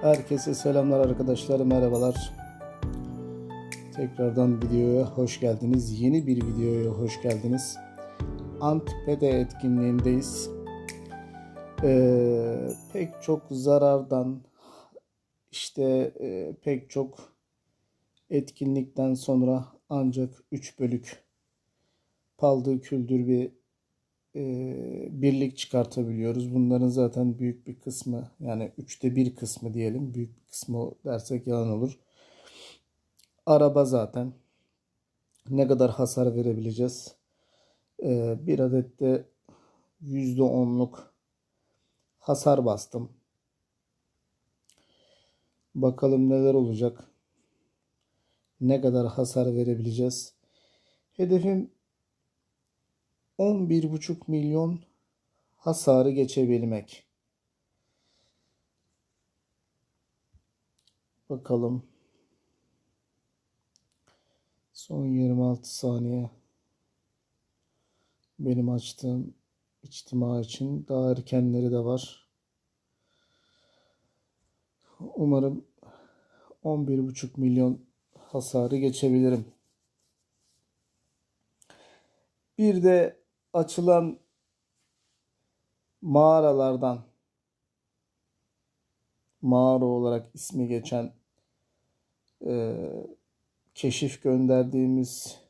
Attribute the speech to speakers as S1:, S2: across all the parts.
S1: Herkese selamlar arkadaşlar, merhabalar. Tekrardan videoya hoş geldiniz. Yeni bir videoya hoş geldiniz. Antpede etkinliğindeyiz. Ee, pek çok zarardan, işte e, pek çok etkinlikten sonra ancak 3 bölük paldır küldür bir e, birlik çıkartabiliyoruz. Bunların zaten büyük bir kısmı yani üçte bir kısmı diyelim. Büyük bir kısmı dersek yalan olur. Araba zaten. Ne kadar hasar verebileceğiz? E, bir adet de yüzde onluk hasar bastım. Bakalım neler olacak. Ne kadar hasar verebileceğiz. Hedefim 11,5 milyon hasarı geçebilmek. Bakalım. Son 26 saniye. Benim açtığım içtima için daha erkenleri de var. Umarım 11,5 milyon hasarı geçebilirim. Bir de açılan mağaralardan mağara olarak ismi geçen e, keşif gönderdiğimiz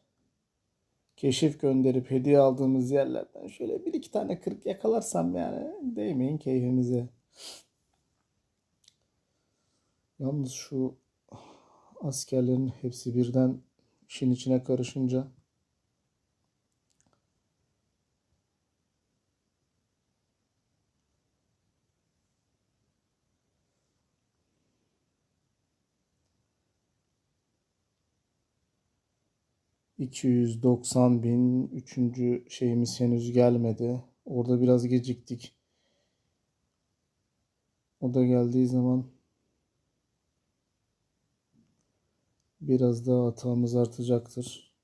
S1: keşif gönderip hediye aldığımız yerlerden şöyle bir iki tane kırık yakalarsam yani değmeyin keyfimize. Yalnız şu askerlerin hepsi birden işin içine karışınca 290 bin. Üçüncü şeyimiz henüz gelmedi. Orada biraz geciktik. O da geldiği zaman biraz daha hatamız artacaktır.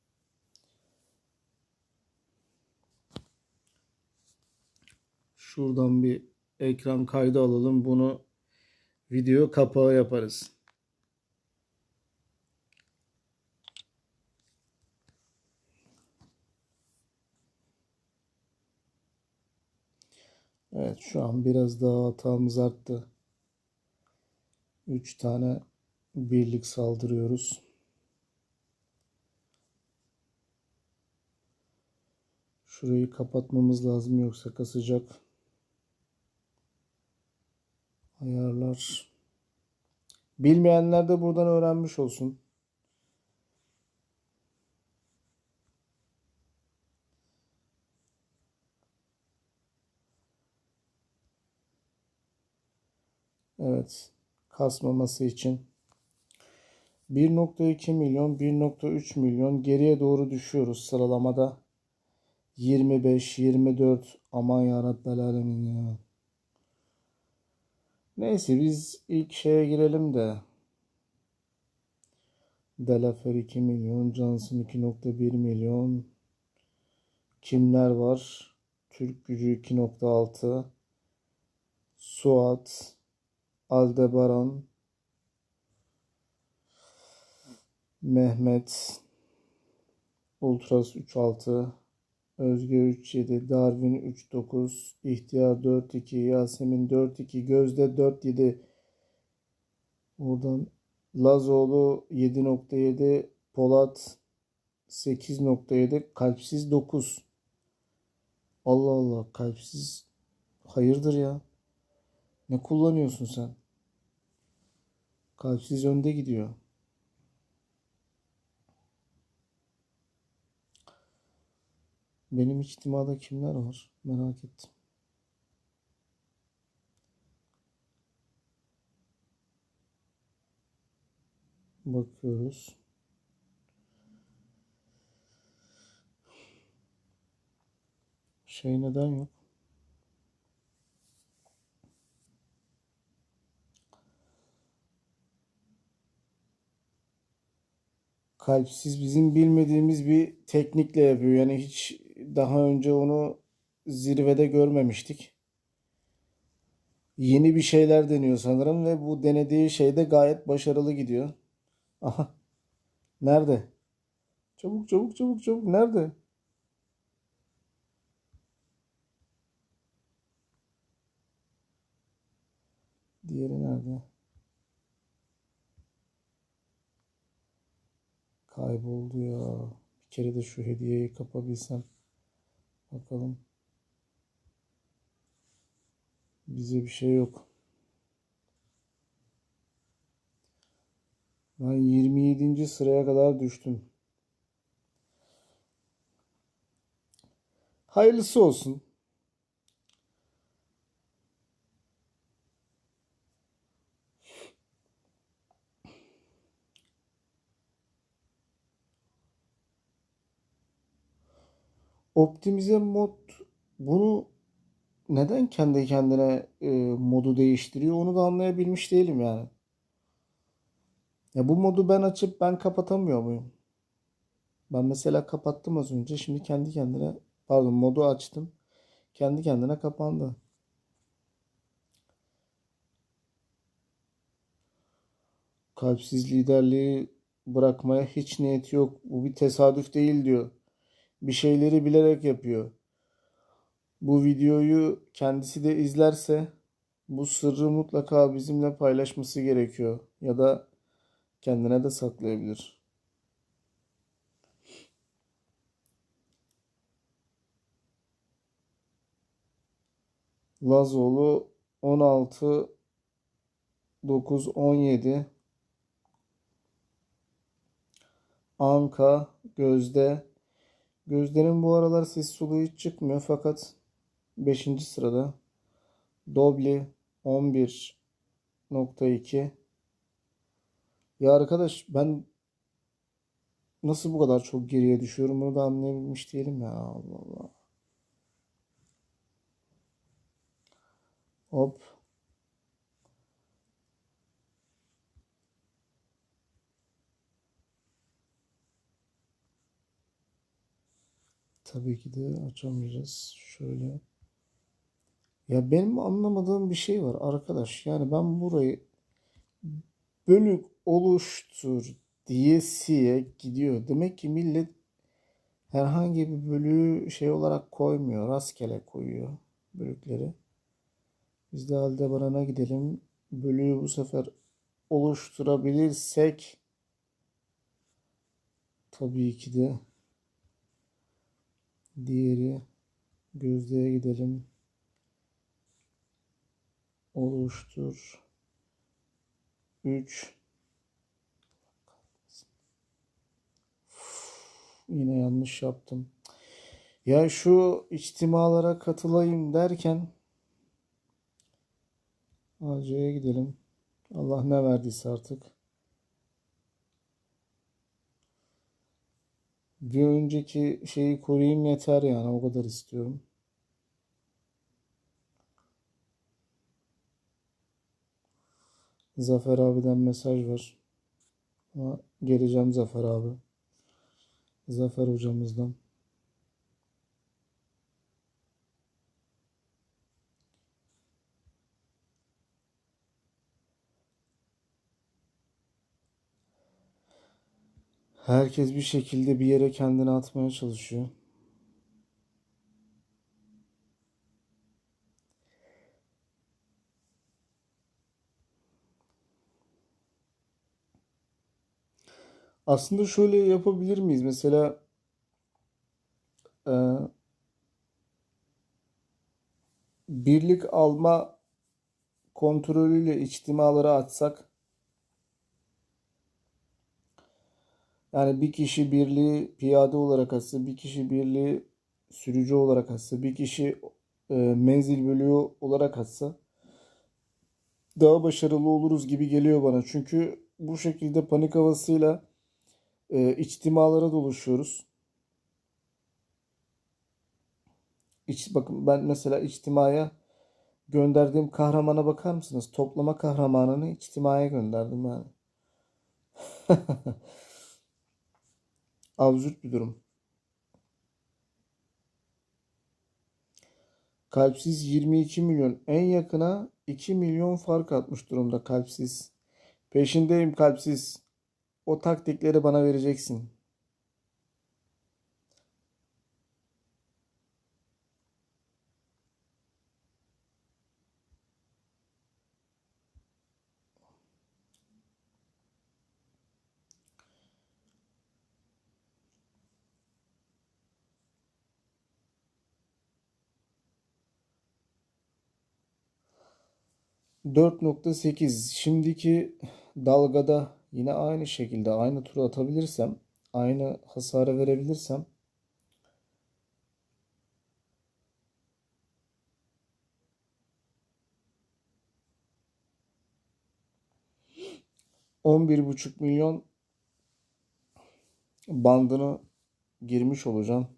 S1: Şuradan bir ekran kaydı alalım. Bunu video kapağı yaparız. Evet şu an biraz daha hatamız arttı. 3 tane birlik saldırıyoruz. Şurayı kapatmamız lazım yoksa kasacak. Ayarlar. Bilmeyenler de buradan öğrenmiş olsun. Evet. Kasmaması için 1.2 milyon, 1.3 milyon geriye doğru düşüyoruz sıralamada. 25, 24 aman yarabbel alemin ya. Neyse biz ilk şeye girelim de. Delafer 2 milyon, Johnson 2.1 milyon. Kimler var? Türk gücü 2.6. Suat Aldebaran, Mehmet, Ultras 3.6, Özge 3.7, Darwin 3.9, İhtiyar 4.2, Yasemin 4.2, Gözde 4.7. Oradan Lazoğlu 7.7, Polat 8.7, Kalpsiz 9. Allah Allah kalpsiz hayırdır ya. Ne kullanıyorsun sen? Kalpsiz önde gidiyor. Benim içtimada kimler var? Merak ettim. Bakıyoruz. Şey neden yok? Kalpsiz bizim bilmediğimiz bir teknikle yapıyor. Yani hiç daha önce onu zirvede görmemiştik. Yeni bir şeyler deniyor sanırım ve bu denediği şey de gayet başarılı gidiyor. Aha, nerede? Çabuk çabuk çabuk çabuk nerede? Diğeri nerede? Kayboldu ya. Bir kere de şu hediyeyi kapabilsem. Bakalım. Bize bir şey yok. Ben 27. sıraya kadar düştüm. Hayırlısı olsun. Optimize mod bunu neden kendi kendine e, modu değiştiriyor onu da anlayabilmiş değilim yani. Ya bu modu ben açıp ben kapatamıyor muyum? Ben mesela kapattım az önce. Şimdi kendi kendine pardon modu açtım. Kendi kendine kapandı. Kalpsiz liderliği bırakmaya hiç niyeti yok. Bu bir tesadüf değil diyor. Bir şeyleri bilerek yapıyor. Bu videoyu kendisi de izlerse bu sırrı mutlaka bizimle paylaşması gerekiyor. Ya da kendine de saklayabilir. Lazoğlu 16 9 17 Anka Gözde Gözde'nin bu aralar ses soluğu hiç çıkmıyor fakat 5. sırada Dobli 11.2 Ya arkadaş ben nasıl bu kadar çok geriye düşüyorum bunu da anlayabilmiş değilim ya Allah Allah. Hop. Tabii ki de açamayacağız. Şöyle. Ya benim anlamadığım bir şey var arkadaş. Yani ben burayı bölük oluştur diyesiye gidiyor. Demek ki millet herhangi bir bölüğü şey olarak koymuyor. Rastgele koyuyor bölükleri. Biz de Aldebaran'a gidelim. Bölüğü bu sefer oluşturabilirsek tabii ki de diğeri Gözde'ye gidelim. Oluştur. 3 Yine yanlış yaptım. Ya şu içtimalara katılayım derken AC'ye gidelim. Allah ne verdiyse artık. Bir önceki şeyi koruyayım yeter yani o kadar istiyorum. Zafer abiden mesaj var. Ama geleceğim Zafer abi. Zafer hocamızdan. Herkes bir şekilde bir yere kendini atmaya çalışıyor. Aslında şöyle yapabilir miyiz? Mesela e, birlik alma kontrolüyle içtimaları açsak yani bir kişi birliği piyade olarak açsa, bir kişi birliği sürücü olarak açsa, bir kişi e, menzil bölüğü olarak açsa daha başarılı oluruz gibi geliyor bana. Çünkü bu şekilde panik havasıyla e, içtimalara doluşuyoruz. İç, bakın ben mesela içtimaya gönderdiğim kahramana bakar mısınız? Toplama kahramanını içtimaya gönderdim yani. Absürt bir durum. Kalpsiz 22 milyon. En yakına 2 milyon fark atmış durumda kalpsiz. Peşindeyim kalpsiz. O taktikleri bana vereceksin. Dört nokta sekiz. Şimdiki dalgada yine aynı şekilde aynı turu atabilirsem, aynı hasarı verebilirsem on bir buçuk milyon bandını girmiş olacağım.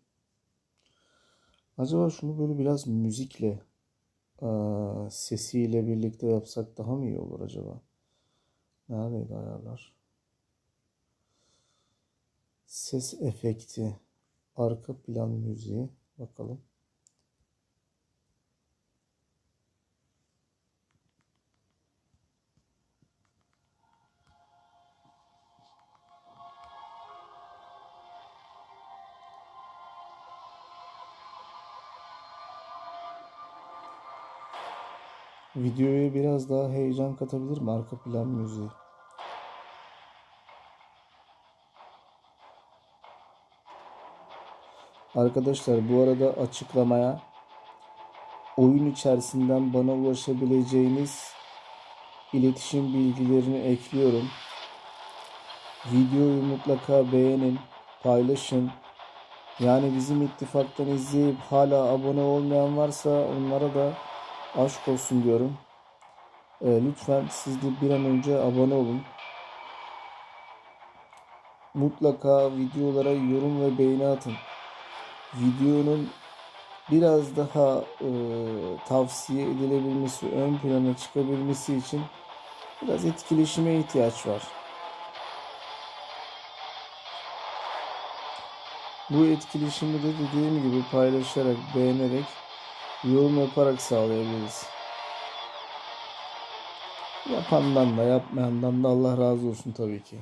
S1: Acaba şunu böyle biraz müzikle sesiyle birlikte yapsak daha mı iyi olur acaba? Neredeydi ayarlar? Ses efekti, arka plan müziği. Bakalım. Videoya biraz daha heyecan katabilir mi arka plan müziği? Arkadaşlar bu arada açıklamaya oyun içerisinden bana ulaşabileceğiniz iletişim bilgilerini ekliyorum. Videoyu mutlaka beğenin, paylaşın. Yani bizim ittifaktan izleyip hala abone olmayan varsa onlara da aşk olsun diyorum. Ee, lütfen siz de bir an önce abone olun. Mutlaka videolara yorum ve beğeni atın. Videonun biraz daha e, tavsiye edilebilmesi, ön plana çıkabilmesi için biraz etkileşime ihtiyaç var. Bu etkileşimi de dediğim gibi paylaşarak, beğenerek, yorum yaparak sağlayabiliriz. Yapandan da yapmayandan da Allah razı olsun tabii ki.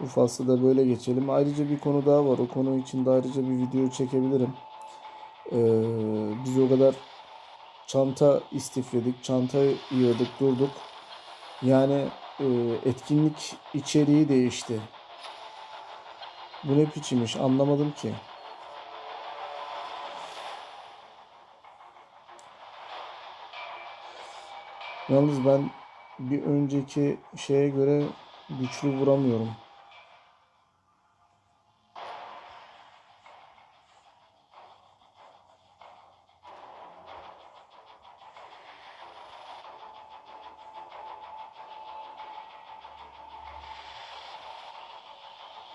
S1: Bu faslı da böyle geçelim. Ayrıca bir konu daha var. O konu için de ayrıca bir video çekebilirim. Ee, biz o kadar çanta istifledik, çanta yığdık, durduk. Yani e, etkinlik içeriği değişti. Bu ne biçim iş anlamadım ki. Yalnız ben bir önceki şeye göre güçlü vuramıyorum.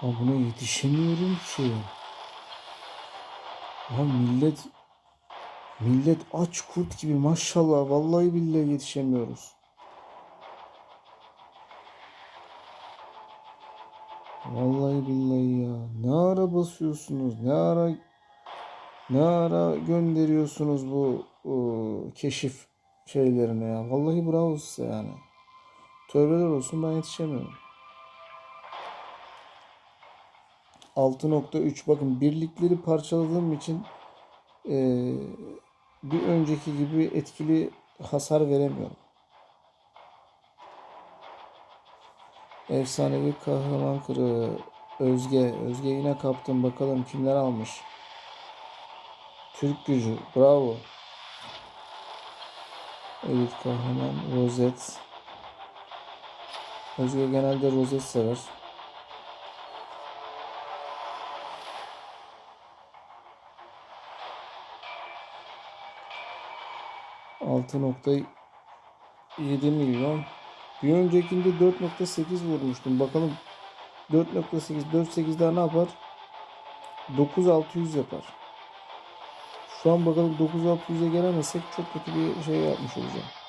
S1: Ya buna yetişemiyorum ki. Ya millet millet aç kurt gibi maşallah vallahi billahi yetişemiyoruz. Vallahi billahi ya. Ne ara basıyorsunuz? Ne ara ne ara gönderiyorsunuz bu o, keşif şeylerine ya. Vallahi bravo size yani. Tövbeler olsun ben yetişemiyorum. 6.3 bakın birlikleri parçaladığım için e, bir önceki gibi etkili hasar veremiyorum. Efsanevi kahraman kırığı Özge. Özge yine kaptım bakalım kimler almış. Türk gücü bravo. Elit kahraman rozet. Özge genelde rozet sever. Altı nokta yedi milyon. Bir öncekinde 4.8 vurmuştum. Bakalım 4.8 4.8 daha ne yapar? 9600 yapar. Şu an bakalım 9600'e gelemezsek çok kötü bir şey yapmış olacağım.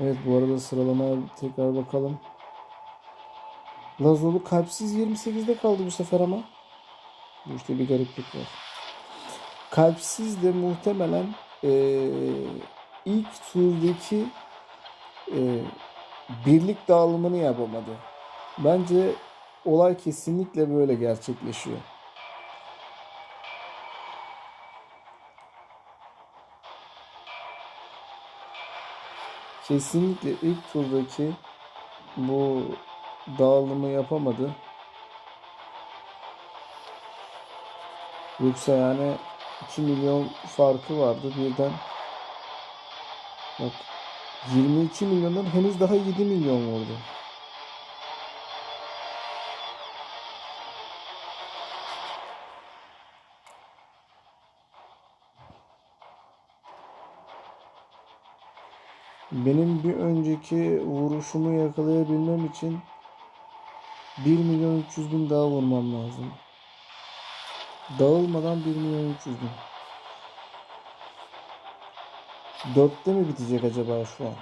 S1: Evet bu arada sıralamaya tekrar bakalım. Lazolu kalpsiz 28'de kaldı bu sefer ama. Bu bir gariplik var. Kalpsiz de muhtemelen eee, ilk turdaki eee, birlik dağılımını yapamadı. Bence olay kesinlikle böyle gerçekleşiyor. Kesinlikle ilk turdaki bu dağılımı yapamadı. Yoksa yani 2 milyon farkı vardı birden. Bak 22 milyondan henüz daha 7 milyon vurdu. Benim bir önceki vuruşumu yakalayabilmem için 1 milyon 300 bin daha vurmam lazım. Dağılmadan 1 milyon 300 bin. Dörtte mi bitecek acaba şu an?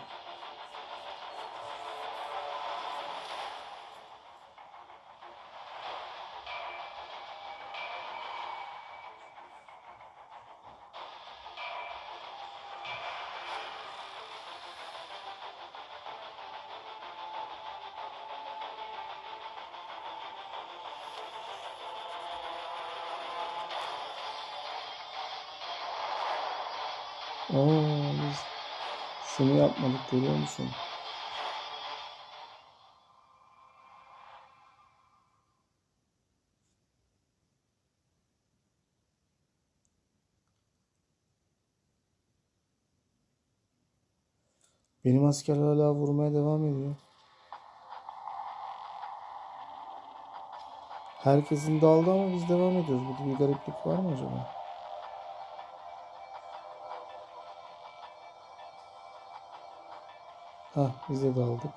S1: Aa, biz şunu yapmadık görüyor musun? Benim asker hala vurmaya devam ediyor. Herkesin daldı ama biz devam ediyoruz. Burada bir gariplik var mı acaba? Ha, biz de daldık.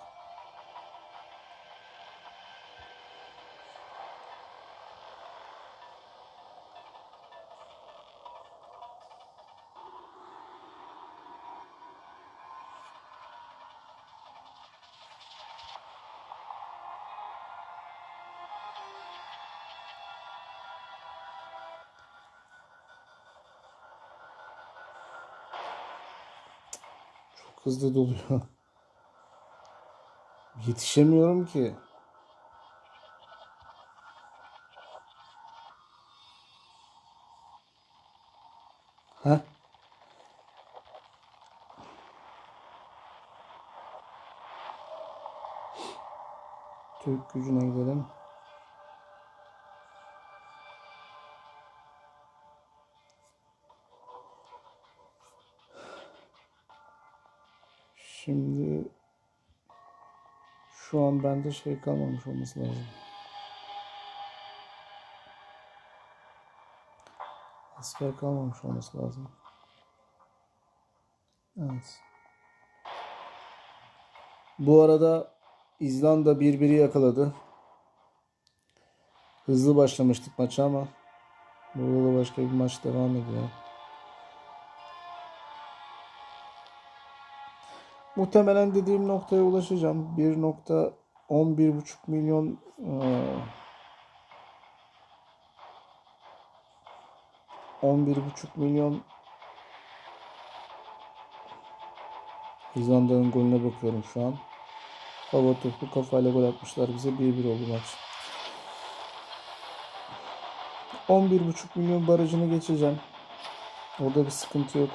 S1: Çok hızlı doluyor. Yetişemiyorum ki. Ha? Türk gücüne gidelim. Şimdi şu an bende şey kalmamış olması lazım. Asker kalmamış olması lazım. Evet. Bu arada İzlanda birbiri yakaladı. Hızlı başlamıştık maça ama burada da başka bir maç devam ediyor. Muhtemelen dediğim noktaya ulaşacağım. 1.11,5 milyon eee, 11,5 milyon İzlanda'nın golüne bakıyorum şu an. Hava topu kafayla gol atmışlar bize 1-1 oldu maç. 11,5 milyon barajını geçeceğim. Orada bir sıkıntı yok.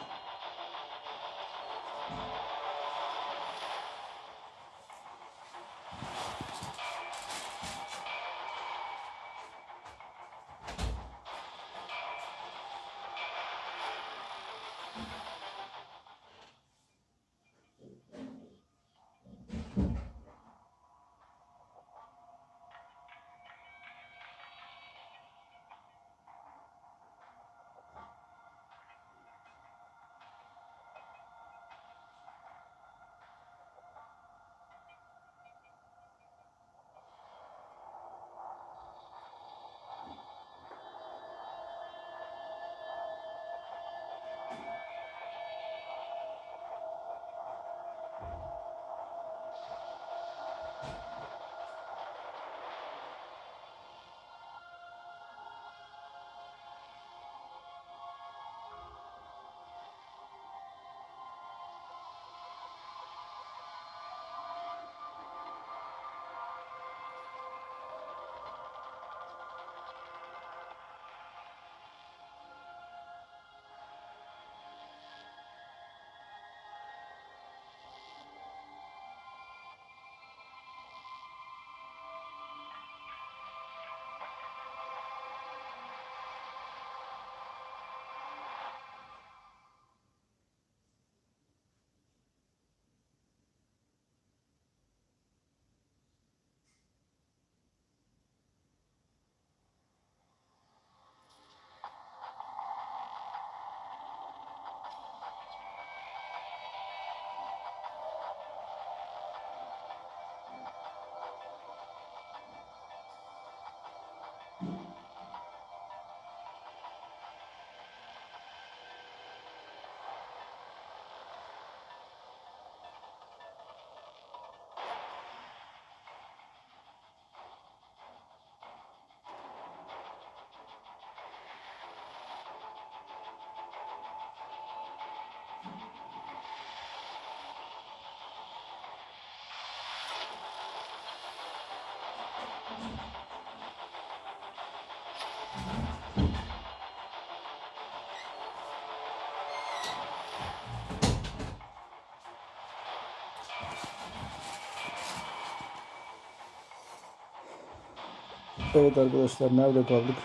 S1: Evet arkadaşlar nerede kaldık?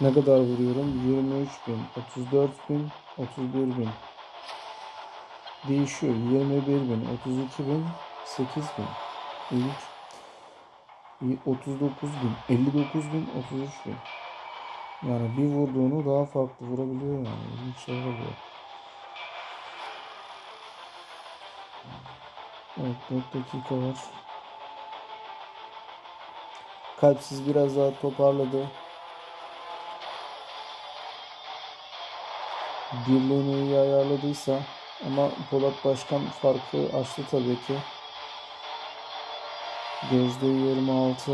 S1: Ne kadar vuruyorum? 23 bin, 34 bin, 31 bin. Değişiyor. 21 bin, 32 bin, 8 bin, 13, 39 bin, 59 bin, 33 bin. Yani bir vurduğunu daha farklı vurabiliyor yani. Bir şey oluyor. Evet 4 dakika var. Kalpsiz biraz daha toparladı. Birliğini iyi ayarladıysa ama Polat Başkan farkı açtı tabii ki. Gözde 26,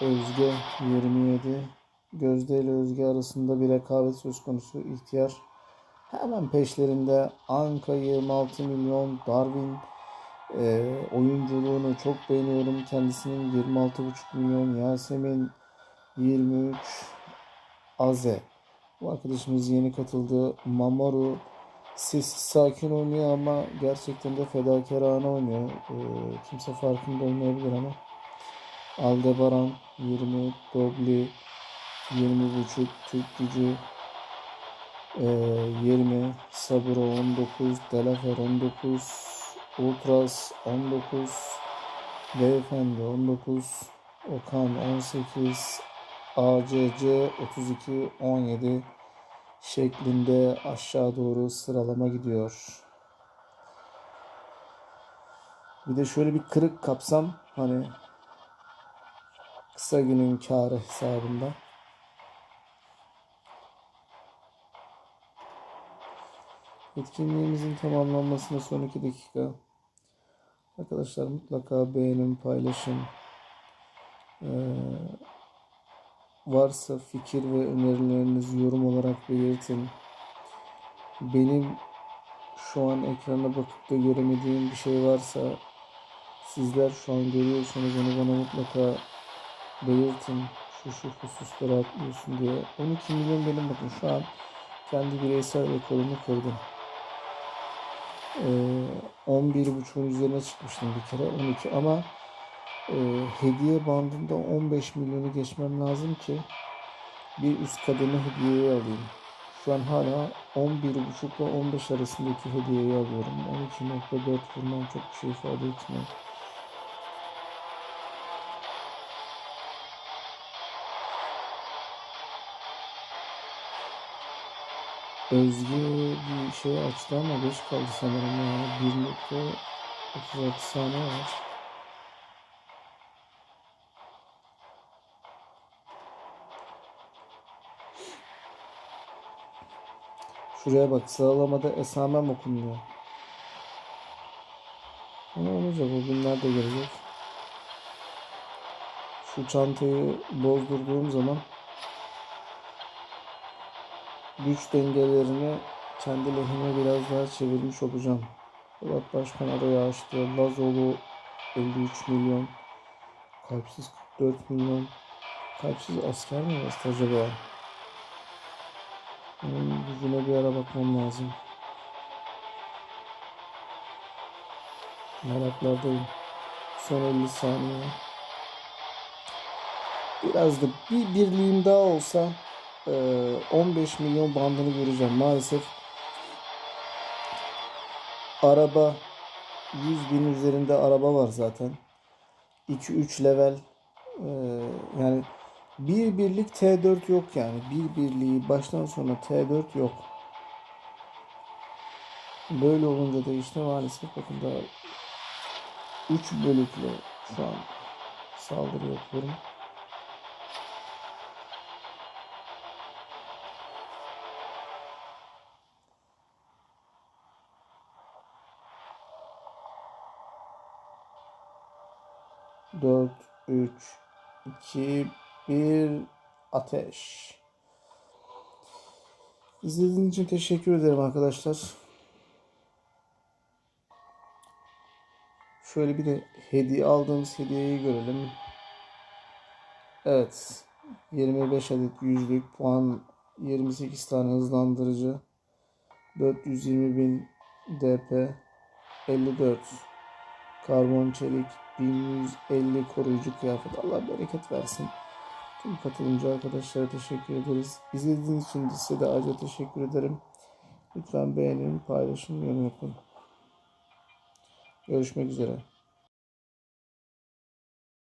S1: Özge 27. Gözde ile Özge arasında bir rekabet söz konusu ihtiyar. Hemen peşlerinde Anka 26 milyon, Darwin e, oyunculuğunu çok beğeniyorum. Kendisinin 26,5 milyon, Yasemin 23, Aze bu arkadaşımız yeni katıldı. Mamoru sessiz sakin oynuyor ama gerçekten de fedakarane oynuyor. Ee, kimse farkında olmayabilir ama. Aldebaran 20, Dobli 20.5, Türk gücü e, 20, Saburo 19, Delafer 19, Ultras 19, Beyefendi 19, Okan 18, ACC 32 17 şeklinde aşağı doğru sıralama gidiyor. Bir de şöyle bir kırık kapsam hani kısa günün karı hesabında. Etkinliğimizin tamamlanmasına son 2 dakika. Arkadaşlar mutlaka beğenin, paylaşın. Ee, Varsa fikir ve önerilerinizi yorum olarak belirtin. Benim şu an ekrana bakıp da göremediğim bir şey varsa sizler şu an görüyorsanız onu bana mutlaka belirtin. Şu şu hususları atlıyorsun diye. 12 milyon benim bakın şu an kendi bireysel rekorumu kırdım. Ee, 11.5'un üzerine çıkmıştım bir kere 12 ama e, hediye bandında 15 milyonu geçmem lazım ki bir üst kadını hediyeyi alayım. Şu an hala 11.5 ile 15 arasındaki hediyeyi alıyorum. 12.4 vurmam çok bir şey ifade etmiyor. Özge bir şey açtı ama geç kaldı sanırım ya. 1.36 saniye var. Şuraya bak sıralamada esamem okunmuyor. Ne olacak o günler de. Şu çantayı bozdurduğum zaman güç dengelerini kendi lehime biraz daha çevirmiş olacağım. Polat Başkan araya açtı. Lazoğlu 53 milyon. Kalpsiz 44 milyon. Kalpsiz asker mi bastı acaba? Onun gücüne bir ara bakmam lazım. Meraklardayım. Son 50 saniye. Biraz da bir birliğim daha olsa 15 milyon bandını göreceğim. Maalesef araba 100 bin üzerinde araba var zaten. 2-3 level yani bir birlik T4 yok yani. Bir birliği baştan sona T4 yok. Böyle olunca da işte maalesef bakın daha 3 bölükle şu an saldırı yapıyorum. Dört, üç, iki, 1, ateş. İzlediğiniz için teşekkür ederim arkadaşlar. Şöyle bir de hediye aldığımız hediyeyi görelim. Evet. 25 adet yüzlük puan 28 tane hızlandırıcı 420 bin DP 54 karbon çelik 1150 koruyucu kıyafet Allah bereket versin. Tüm katılımcı arkadaşlara teşekkür ederiz. İzlediğiniz için size de ayrıca teşekkür ederim. Lütfen beğenin, paylaşın, yorum yapın. Görüşmek üzere.